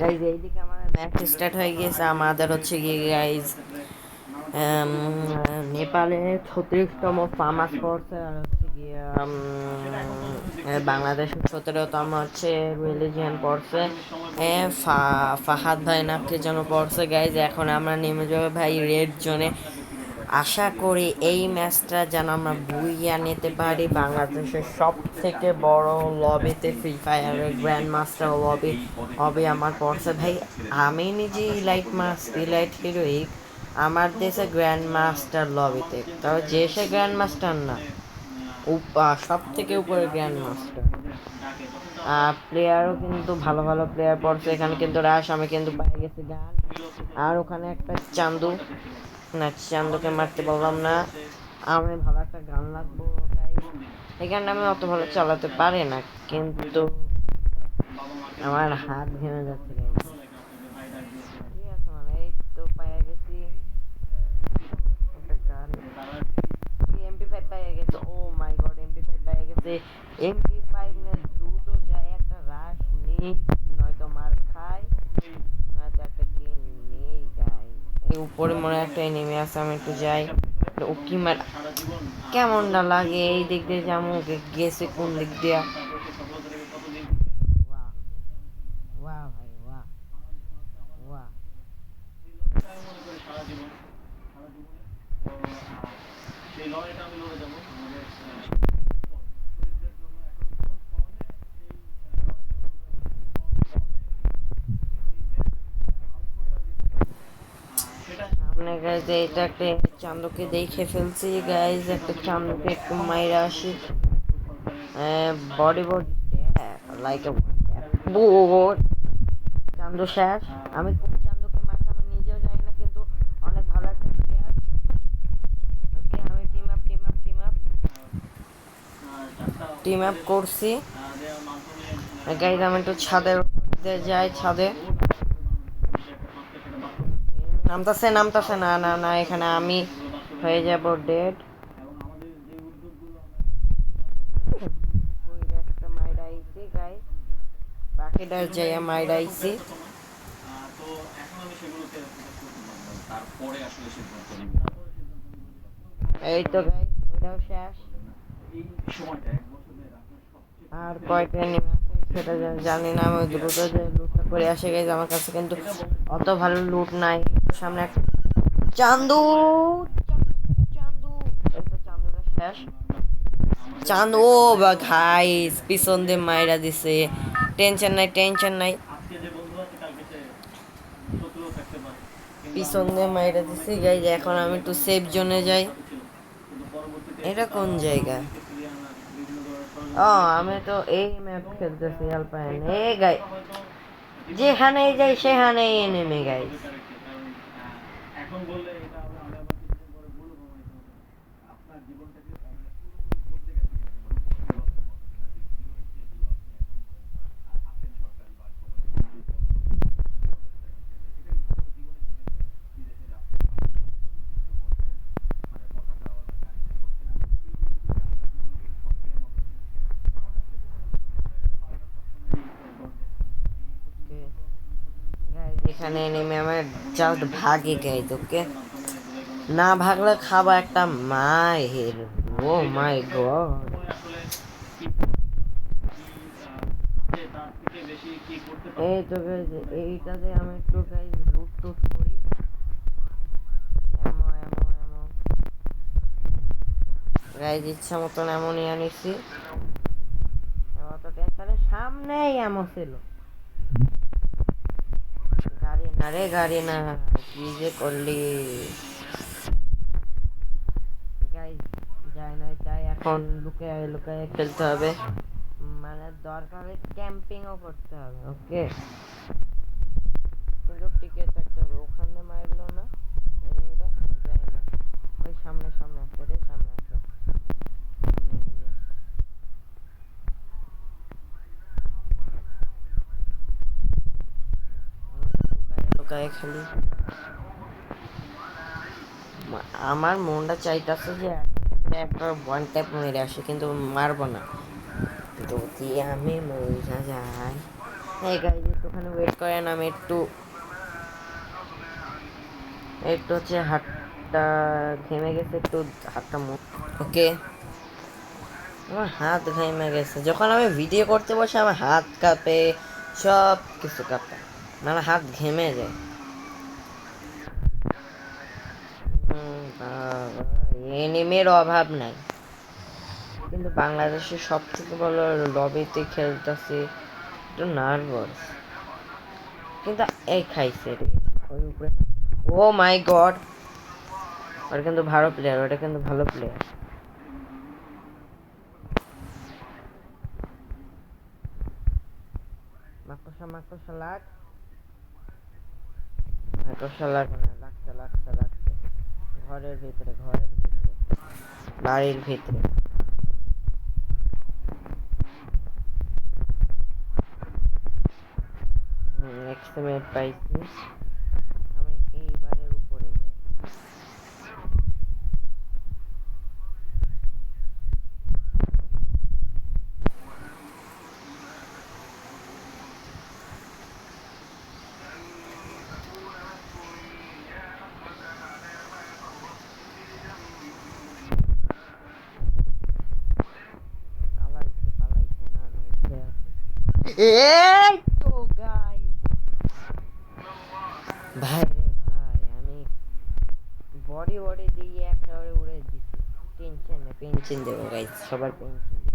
Guys এইদিকে আমাদের match start হয়ে গিয়েছে। আমাদের হচ্ছে গিয়ে গাইজ নেপালে ছত্রিশতম ফামাস করছে আর হচ্ছে গিয়ে উম, বাংলাদেশের সতেরোতম হচ্ছে রিলিজিয়ান পড়ছে ফাহাদ ভাই নাকি যেন পড়ছে গাইজ এখন আমরা নেমে যাব ভাই রেড জোনে আশা করি এই ম্যাচটা যেন আমরা বুইয়া নিতে পারি। বাংলাদেশের সব থেকে বড় লবিতে ফ্রি ফায়ারের গ্র্যান্ড মাস্টার লবি হবে আমার পড়ছে। ভাই, আমি নিজে ইলাইট মাস ইলাইট হিরোইক আমার দেশে গ্র্যান্ড মাস্টার লবিতে। তবে যে সে গ্র্যান্ড মাস্টার না সব থেকে উপরে গ্র্যান্ড মাস্টার প্লেয়ারও কিন্তু ভালো ভালো প্লেয়ার পড়ছে। এখানে কিন্তু রাশ আমি কিন্তু পাই গেছি গান। আর ওখানে একটা চান্দু না চান্দুকে মারতে বললাম না। আমি ভালো একটা গান লাগবো, তাই। এই গানটা আমি অত ভালো চালাতে পারি না, কিন্তু আমার হাত ভেঙে যাচ্ছে মানে এমপি ফাইভ পাইয়া গেছে। Oh my god MP five পাইয়া গেছে। এমপি ফাইভ নিয়ে দ্রুত যায় একটা রাশ নিই নয়তো মার খায় নয়তো একটা কিল নেই গাই এই উপরে মনে একটা এনিমি আছে, আমি একটু যাই। ও কি মার কেমনটা লাগে? এই দিক দিয়ে যেমন গেছে কোন দিক দিয়া? সেই লড়াইটা আমি লড়ে যাব আমাদের সামনে এটা একটা চান্দকে দেখে ফেলছি গাইজ একটা চান্দকে একটু মাইরা আসি। বডি বডি লাইক চান্দু শেষ আমি কোন চান্দুকে মারছি আমি নিজেও জানি না, কিন্তু অনেক ভালো একটা প্লেয়ার আমি team up team up team up team up করছি। গাইজ আমি একটু ছাদের যাই, ছাদে। নামতাছে নামতাছে, না না না, এখানে আমি হয়ে যাব ডেড নিব এই তো গাইজ ওইটাও শেষ। আর সেটা জানি না, আমি দ্রুত লুটটা করে আসে গেছে আমার কাছে কিন্তু অত ভালো লুট নাই। সামনে চান্দু। চান্দু তো চান্দুটা শেষ চান্দু বা ঘাইস পিছন দিয়ে মাইরা দিছে। টেনশন নাই টেনশন নাই। পিছন দিয়ে মাইরা দিছে গাইজ এখন আমি একটু সেফ জোনে যাই। এটা কোন জায়গা? ও আমি তো এই ম্যাপ খেলতেছি আলপাইন এ গাই যেখানেই যাই সেখানেই নেমে গাই কারণ আহ, এখন বললে এটা আমরা আমরা আবার কিছুদিন পরে ভুল প্রমাণিত হবে আপনার জীবনটাকে আপনার পুরোপুরি বদলে গেছে কিনা যেমন জীবনের চেয়ে জীবন আপনি এখন আছেন সরকারি বা কোনো মন্ত্রী পদে, এটা কি কখনো জীবনে ভেবেছেন বিদেশে যাচ্ছেন মানে পতাকাওয়ালা গাড়িতে চড়ছেন আর এই জিনিসগুলো আপনার জীবনের সবচেয়ে মতো Guys, এখানে নেমে আমার জাস্ট ভাগে গাই তোকে? না ভাগলে খাবা একটা মায়ের, ও মাই গড। এই তো এইটাতে আমি একটু গাইজ লুট টুট করি। এমো এমো এমো গাইজ ইচ্ছা মতন এমনই আনিছি। টেনশনের সামনেই এমন ছিল। গাড়ি না রে গাড়ি না, কি যে করলি? যাই না তাই এখন লুকায় লুকায় খেলতে হবে। মানে দরকার হলে ক্যাম্পিংও করতে হবে ওকে কিন্তু টিকে থাকতে হবে, ওখানে মারলো না যায় না। ওই সামনে সামনে আসতে সামনে। লুকায় খেলি। আমার মনটা চাইতেছে যে একটা ওয়ান ট্যাপ মেরে আসে, কিন্তু মারবো না। যদি আমি মরে যাই। এই গাইজ একটুখানি ওয়েট করেন, আমি একটু একটু হচ্ছে হাতটা ঘেমে গেছে, একটু হাতটা মুখ ওকে। আমার হাত ঘেমে গেছে। যখন আমি ভিডিও করতে বসে, আমার হাত কাঁপে সব কিছু কাঁপে। মানে হাত ঘেমে যায়। এনিমের অভাব নাই। কিন্তু বাংলাদেশে সব থেকে ভালো লবিতে খেলতেছে একটু নার্ভাস কিন্তু এই খাইছে রে ও মাই গড, ওটা কিন্তু ভালো প্লেয়ার ওটা কিন্তু ভালো প্লেয়ার মাকড়সা মাকড়সা লাগ। মাকড়সা লাগ না লাগছে লাগছে লাগছে ঘরের ভিতরে ঘরের ভিতরে বাড়ির ভিতরে এক্সট্রিমেট পাইছি আমি এইবারের উপরে যাই পালাইছে পালাইছে না না এসে আছে ভাই ভাই, আমি বডি বডি দিয়ে একেবারে উড়ে টেনশন নেই পেনশন দেবো গাইস সবার পেনশন না।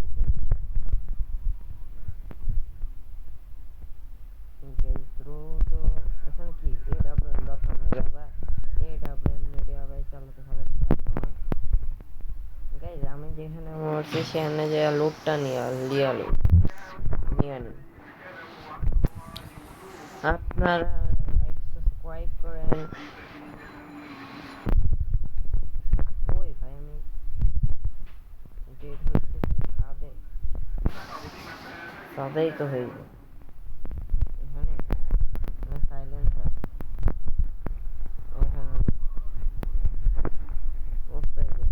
আমি যেখানে সেখানে যে লুটটা নিয়ে লিয়া লুট নিয়ে নিই আপনারা লাইক সাবস্ক্রাইব করেন। ওই ভাই, আমি ডেট হয়েছে সাদে সাদেই তো হয়ে এখানে সাইলেন্সার এখানে উপরে যাই।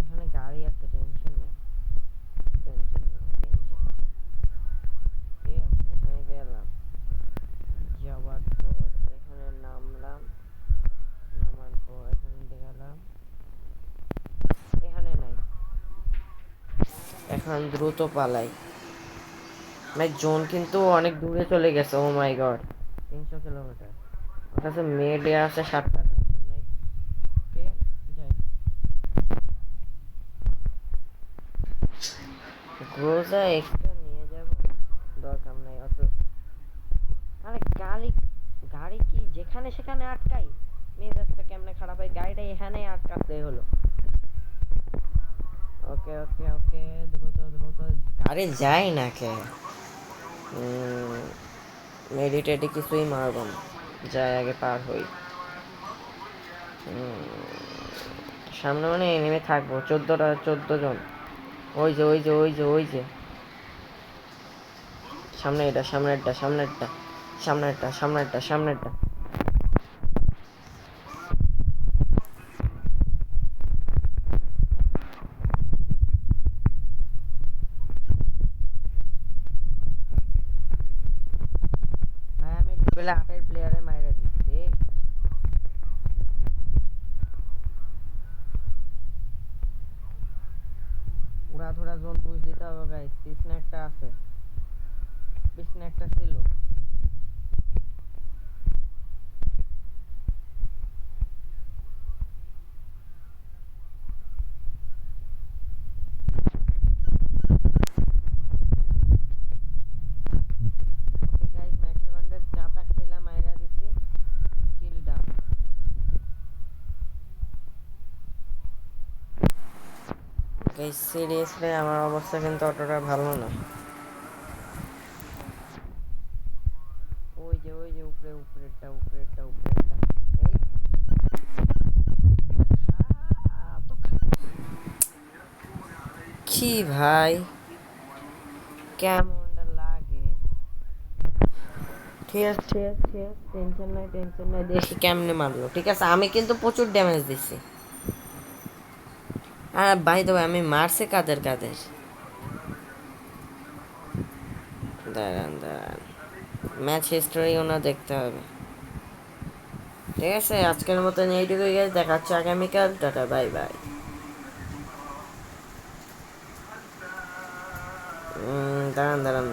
এখানে গাড়ি আছে টেনশন নেই টেনশন নেই টেনশন ঠিক আছে এখানে গেলাম যাওয়ার পর এখানে নামলাম নামার পর এখানে গেলাম এখানে নাই এখন দ্রুত পালাই। ভাই জোন কিন্তু অনেক দূরে চলে গেছে ও মাই গড তিনশো কিলোমিটার। ওর কাছে মেডে আছে সাতটা। গ্রোজা এক্সট্রা নিয়ে যাব? দরকার নাই, অত আরে গাড়ি গাড়ি কি যেখানে সেখানে আটকাই? মেজাজটা কেমনে খারাপ হয়? গাড়িটা এখানে আটকাতে হলো। ওকে ওকে ওকে দ্রুত দ্রুত গাড়ি যাই না কে। মেডিটেডি কিছুই মারব না। যাই আগে পার হই। সামনে মানে নেমে থাকব। চোদ্দটা, চোদ্দ জন। ওই যে ওই যে ওই যে ওই যে। সামনে এটা সামনেরটা সামনেরটা। সামনেরটা সামনেরটা সামনেরটা ভাই লেভেল আটের প্লেয়ারে মাইরা দিচ্ছে উড়া ধরা জোন বুঝ দিতে হবে গাইস পিছনে একটা আছে পিছনে একটা ছিল ওকে গাইস ম্যাক্স সেভেন্ডের চাটা খেলাম মাইরা দিছি কিল ডান গাইস সিরিয়াসলি আমার অবস্থা কিন্তু অতটা ভালো না। ওই যে ওই যে উপরে, উপরেরটা উপরেরটা উপরেরটা। এই। কি ভাই? কেমনটা লাগে? ঠিক আছে ঠিক আছে ঠিক আছে। টেনশন নাই টেনশন নাই। দেখি কেমনে মারলো। ঠিক আছে, আমি কিন্তু প্রচুর ড্যামেজ দিছি। আর বাই দেবো আমি মারছে কাদের কাদের? দাঁড়ান দাঁড়ান। ম্যাচ হিস্টোরি ওনার দেখতে হবে। ঠিক আছে, আজকের মতন এইটুকুই গেছে, দেখাচ্ছে আগামীকাল, টাটা বাই বাই দাঁড়ান দাঁড়ান।